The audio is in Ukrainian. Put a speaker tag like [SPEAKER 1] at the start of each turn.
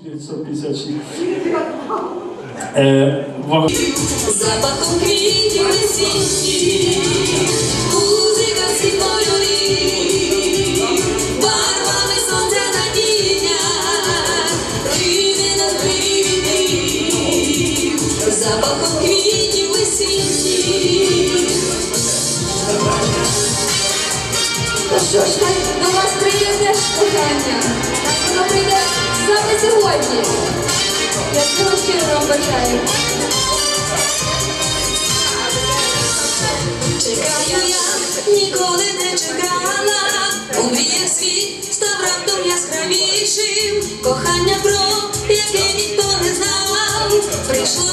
[SPEAKER 1] 1956. Е, ва-
[SPEAKER 2] Запахом квітів весінні, музика всі кольорі, барвами сонця надіння, прийде на привітів, запахом квітів весінні. Що ж, до вас приємне кохання. Воно прийде. Я цього щиро бажаю. Чекаю я, ніколи не чекала. У мріях світ став раптом яскравішим. Кохання про яке ніхто не знав. Прийшло